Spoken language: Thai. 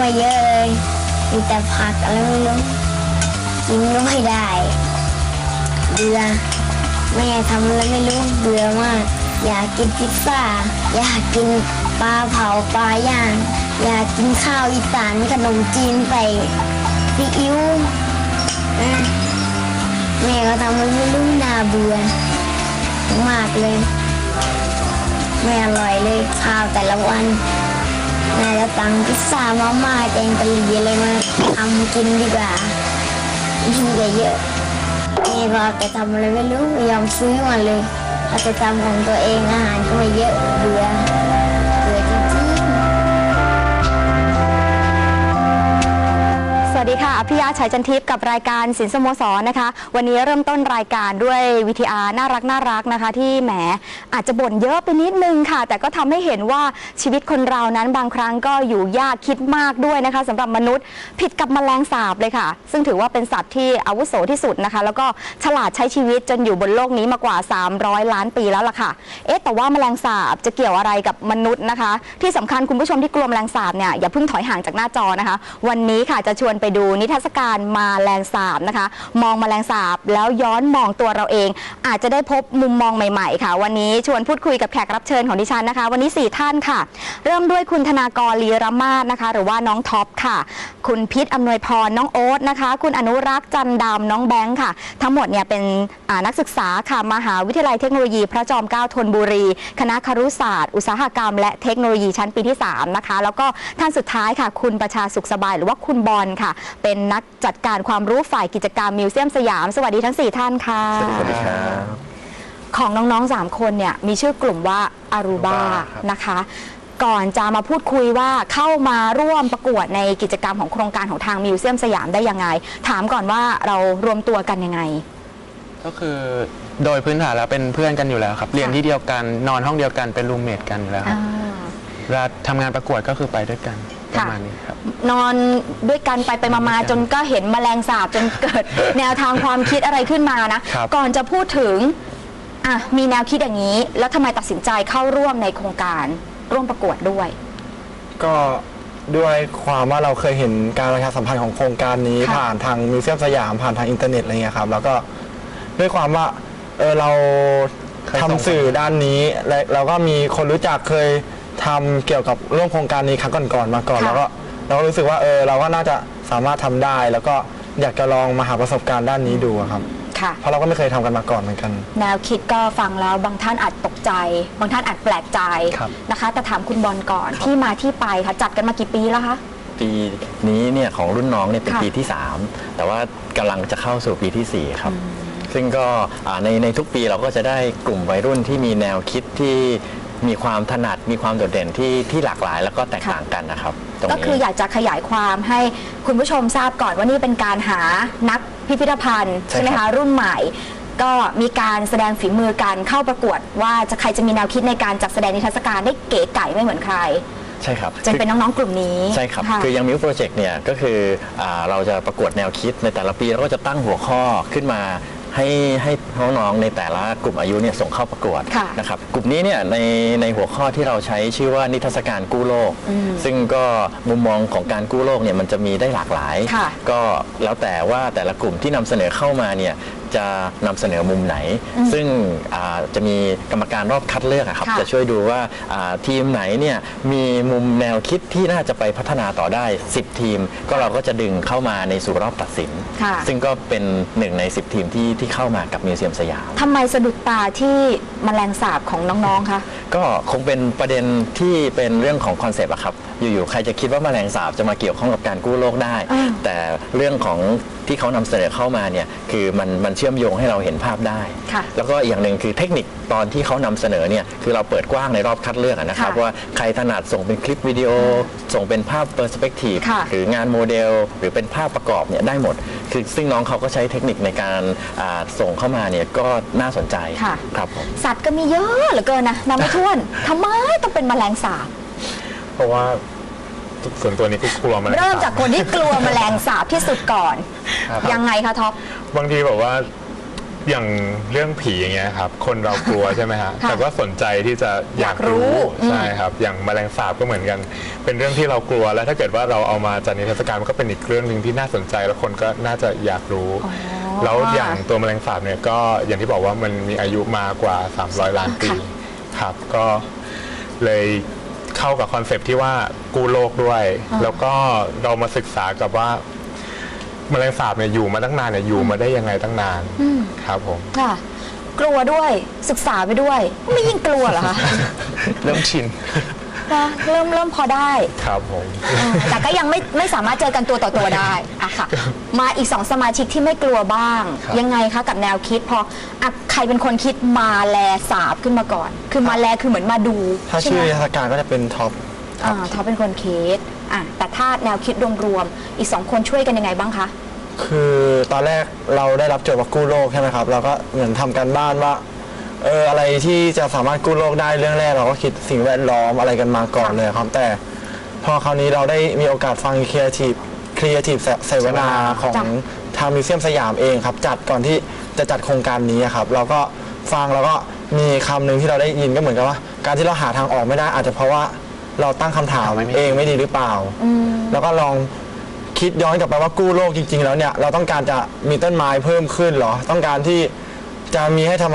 มาเยอะเลยมีแต่ผักอะไรไม่รู้กินก็ไม่ได้เบื่อแม่ทำอะไรไม่รู้เบื่อมาก อยากกินพิซซ่า อยากกินปลาเผาปลาย่าง อยากกินข้าวอีสานขนมจีนใส่ซีอิ๊วแม่ก็ทำอะไรไม่รู้น่าเบื่อมากเลย ไม่อร่อยเลยข้าวแต่ละวัน น่าจะสั่งพิซซ่ามาม่าแกงกะหรี่อะไรมาทำกินดีกว่ายิ่งกว่าเยอะนี่ก็แกทำอะไรไม่รู้ไม่ยอมซื้อมาเลยอาจจะทำของตัวเองอาหารก็ไม่เยอะเบื่อ สวัสดีค่ะพี่ยาชัยจันทิพย์กับรายการสินสโมสรนะคะ วันนี้เริ่มต้นรายการด้วยวิทยาน่ารักน่ารักนะคะ ที่แหมอาจจะบ่นเยอะไปนิดนึงค่ะ แต่ก็ทำให้เห็นว่าชีวิตคนเรานั้นบางครั้งก็อยู่ยากคิดมากด้วยนะคะสำหรับมนุษย์ผิดกับแมลงสาบเลยค่ะ ซึ่งถือว่าเป็นสัตว์ที่อาวุโสที่สุดนะคะ แล้วก็ฉลาดใช้ชีวิตจนอยู่บนโลกนี้มากว่า 300 ล้านปีแล้วล่ะค่ะเอ๊ะแต่ว่าแมลงสาบจะเกี่ยวอะไรกับมนุษย์นะคะ ที่สำคัญคุณผู้ชมที่กลัวแมลงสาบเนี่ยอย่าเพิ่งถอยห่างจากหน้าจอนะคะ วันนี้ค่ะจะชวนไปดูนิทรรศการมาแมลงสาบนะคะ มองมาแมลงสาบแล้วย้อนมองตัวเราเอง อาจจะได้พบมุมมองใหม่ๆค่ะ วันนี้ชวนพูดคุยกับแขกรับเชิญของดิฉันนะคะ วันนี้ 4 ท่านค่ะ เริ่มด้วยคุณธนากรลีรมาศนะคะ หรือว่าน้องท็อปค่ะ คุณพิษอำนวยพรน้องโอ๊ตนะคะ คุณอนุรักษ์จันดำน้องแบงค์ค่ะ ทั้งหมดเนี่ยเป็นนักศึกษาค่ะมหาวิทยาลัยเทคโนโลยี พระจอมเกล้าธนบุรี คณะครุศาสตร์ อุตสาหกรรม และเทคโนโลยีชั้นปีที่3นะคะแล้วก็ท่านสุดท้ายค่ะ คุณประชาสุขสบายหรือว่าคุณบอลค่ะเป็นนักจัดการความรู้ฝ่ายกิจกรรมมิวเซียมสยาม สวัสดีทั้ง 4 ท่านค่ะ สวัสดีครับ ของน้องๆ 3 คนเนี่ยมีชื่อกลุ่มว่าอารูบา Aruba ครับ นะคะ ก่อนจะมาพูดคุยว่าเข้ามาร่วมประกวดในกิจกรรมของโครงการของทางมิวเซียมสยามได้ยังไง ถามก่อนว่าเรารวมตัวกันยังไง ก็คือโดยพื้นฐานแล้วเป็นเพื่อนกันอยู่แล้วครับ เรียนที่เดียวกันนอนห้องเดียวกันเป็นรูมเมทกันอยู่แล้วครับเวลาทำงานประกวดก็คือไปด้วยกัน ประมาณนี้ครับ นอนด้วยกันไปไปมามาจนก็เห็นแมลงสาบจนเกิด แนวทางความคิดอะไรขึ้นมานะ ครับ ก่อนจะพูดถึงอะมีแนวคิดอย่างนี้ แล้วทำไมตัดสินใจเข้าร่วมในโครงการร่วมประกวดด้วย ก็ด้วยความว่าเราเคยเห็นการประชาสัมพันธ์ของโครงการนี้ค่ะผ่านทางมิวเซียมสยามผ่านทางอินเทอร์เน็ตอะไรเงี้ยครับแล้วก็ด้วยความว่าเออเราเคยทำส่งสื่อด้านนี้และเราก็มีคนรู้จักเคย ทำเกี่ยวกับร่วมโครงการนี้ครั้งก่อนๆมาก่อน ค่ะแล้วก็เราก็รู้สึกว่าเออเราก็น่าจะสามารถทำได้ แล้วก็อยากจะลองมาหาประสบการณ์ด้านนี้ดูอะครับ ค่ะ เพราะเราก็ไม่เคยทำกันมาก่อนเหมือนกัน แนวคิดก็ฟังแล้วบางท่านอาจตกใจ บางท่านอาจแปลกใจครับนะคะ แต่ถามคุณบอลก่อนที่มาที่ไปค่ะจัดกันมากี่ปีแล้วคะ ปีนี้เนี่ยของรุ่นน้องเนี่ยเป็นค่ะปีที่ 3 แต่ว่ากำลังจะเข้าสู่ปีทีสี่4 ครับ ซึ่งก็อ่าในในทุกปีเราก็จะได้กลุ่มวัยรุ่นที่มีแนวคิดที่ มีความถนัดมีความโดดเด่นที่ที่หลากหลายแล้วก็แตกต่างกันนะครับตรงก็นี้คืออยากจะขยายความให้คุณผู้ชมทราบก่อนว่านี่เป็นการหานักพิพิธภัณฑ์ใช่ใช่ไหมครัคะบ รุ่นใหม่ ก็มีการแสดงฝีมือการเข้าประกวด ว่าจะใครจะมีแนวคิดในการจัดแสดงนิทรรศการได้เก๋ไก่ไม่เหมือนใคร ใช่ครับ จะเป็นน้องๆกลุ่มนี้ใช่ครับะ คือยังมิวโปรเจกต์เนี่ยก็คืออาเราจะประกวดแนวคิดในแต่ละปีเราก็จะตั้งหัวข้อขึ้นมา ให้ให้น้องๆในแต่ละกลุ่มอายุเนี่ยส่งเข้าประกวดค่ะนะครับกลุ่มนี้เนี่ยในในหัวข้อที่เราใช้ชื่อว่านิทรรศการกู้โลก อืมซึ่งก็มุมมองของการกู้โลกเนี่ยมันจะมีได้หลากหลาย ค่ะ ก็แล้วแต่ว่าแต่ละกลุ่มที่นำเสนอเข้ามาเนี่ยจะนำเสนอมุมไหน ซึ่งอ่าจะมีกรรมการรอบคัดเลือกอะครับ ค่ะจะช่วยดูว่าอ่าทีมไหนเนี่ยมีมุมแนวคิดที่น่าจะไปพัฒนาต่อได้ 10 ทีม ก็เราก็จะดึงเข้ามาในสู่รอบตัดสิน ค่ะ ซึ่งก็เป็นหนึ่งใน 10 ทีมที่ที่เข้ามากับมิวเซียมสยาม ทำไมสะดุดตาที่แมลงสาบของน้องๆ คะ ก็คงเป็นประเด็นที่เป็นเรื่องของคอนเซปต์อะครับ อยู่ๆใครจะคิดว่าแมลงสาบจะมาเกี่ยวข้องกับการกู้โลกได้อ่าแต่เรื่องของที่เขานำเสนอเข้ามาเนี่ยคือมันมันเชื่อมโยงให้เราเห็นภาพได้ค่ะแล้วก็อีกอย่างหนึ่งคือเทคนิคตอนที่เขานำเสนอเนี่ยคือเราเปิดกว้างในรอบคัดเลือกอะนะครับค่ะว่าใครถนัดส่งเป็นคลิปวิดีโอ ส่งเป็นภาพเปอร์สเปกทีฟค่ะหรืองานโมเดล หรือเป็นภาพประกอบเนี่ยได้หมด คือซึ่งน้องเขาก็ใช้เทคนิคในการอ่าส่งเข้ามาเนี่ยก็น่าสนใจค่ะครับผมสัตว์ก็มีเยอะเหลือเกินนะนับไม่ถ้วนทำไมต้องเป็นแมลงสาบ เพราะว่าส่วนตัวนี้ก็กลัวมันเริ่มจากคนที่กลัวแมลงสาบที่สุดก่อน ครับ ยังไงคะท็อป บางทีแบบว่าอย่างเรื่องผีอย่างเงี้ยครับ คนเรากลัวใช่ไหมฮะค่ะแต่ก็สนใจที่จะอยากอยากรู้รู้อืมใช่ครับ อย่างแมลงสาบก็เหมือนกัน เป็นเรื่องที่เรากลัวแล้วถ้าเกิดว่าเราเอามาจัดนิทรรศการมันก็เป็นอีกเรื่องหนึ่งที่น่าสนใจแล้วคนก็น่าจะอยากรู้ แล้วอย่างตัวแมลงสาบเนี่ยก็อย่างที่บอกว่ามันมีอายุมากว่า 300 ล้านปีครับ ก็เลย เข้ากับคอนเซปต์ที่ว่ากู้โลกด้วย แล้วก็เรามาศึกษากับว่าแมลงสาบเนี่ยอยู่มาตั้งนานเนี่ยอยู่มาได้ยังไงตั้งนานครับผมค่ะกลัวด้วยศึกษาไปด้วย ไม่ยิ่งกลัวเหรอคะ เริ่มชิน นะเริ่มเริ่มพอได้ ครับผมเออแต่ก็ยังไม่ไม่สามารถเจอกันตัวต่อตัวได้อะค่ะ มาอีกสองสมาชิกที่ไม่กลัวบ้าง ครับ ยังไงคะกับแนวคิดพออะใครเป็นคนคิดมาแลสาบขึ้นมาก่อน คือมาแลคือเหมือนมาดูถ้าใช่ชื่ไหอมนิทรรศการก็จะเป็นท็อปอ่าเขาเป็นคนคิดอะแต่ถ้าแนวคิดรวมๆ อีกสองคนช่วยกันยังไงบ้างคะ คือตอนแรกเราได้รับโจทย์ว่ากู้โลกใช่ไหมครับ เราก็เหมือนทำการบ้านว่า เอออะไรที่จะสามารถกู้โลกได้เรื่องแรก เราก็คิดสิ่งแวดล้อมอะไรกันมาก่อนเลยครับ แต่พอคราวนี้เราได้มีโอกาสฟังครีเอทีฟครีเอทีฟเสวนาของจ้ะทางมิวเซียมสยามเองครับ จัดก่อนที่จะจัดโครงการนี้ครับ เราก็ฟังแล้วก็มีคำหนึ่งที่เราได้ยินก็เหมือนกับว่า การที่เราหาทางออกไม่ได้อาจจะเพราะว่าเราตั้งคำถามไม่มีเองไม่ดีหรือเปล่า แล้วก็ลองคิดย้อนกลับไปว่ากู้โลกจริง ๆ แล้วเนี่ยเราต้องการจะมีต้นไม้เพิ่มขึ้นเหรอ ต้องการที่จะมีให้ธรรม